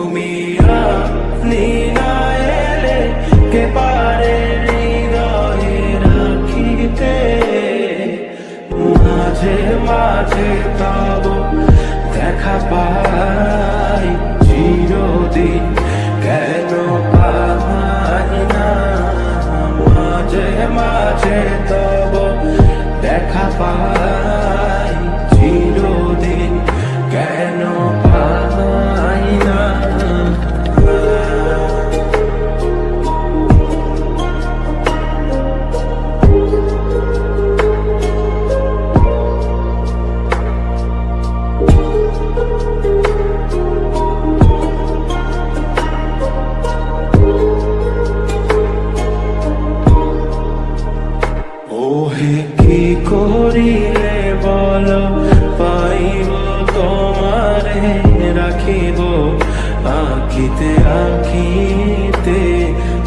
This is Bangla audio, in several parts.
তুমি আপনি না এলে কে পারে হৃদয়ে রাখিতে? মাঝে মাঝে তব আখিতে রাখিতে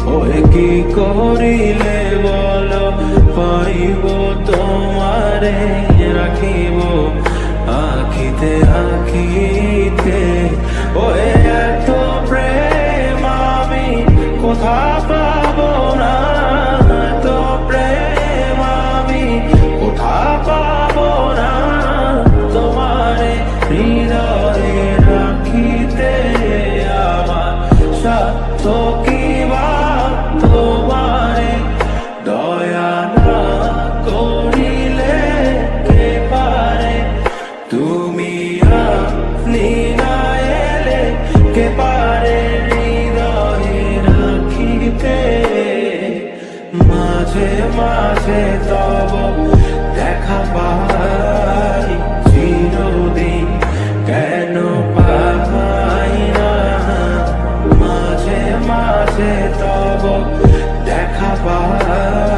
ও কি করিলে বল? পাইব তোমারে রাখিব। আখিতে আখিতে তো কি বা দয়া না করিলে কে পারে? তুমি না এলে কে পারে? হৃদয়ে রাখিতে। মাঝে মাঝে তব দেখা পাই। আছে তব দেখা পাওয়া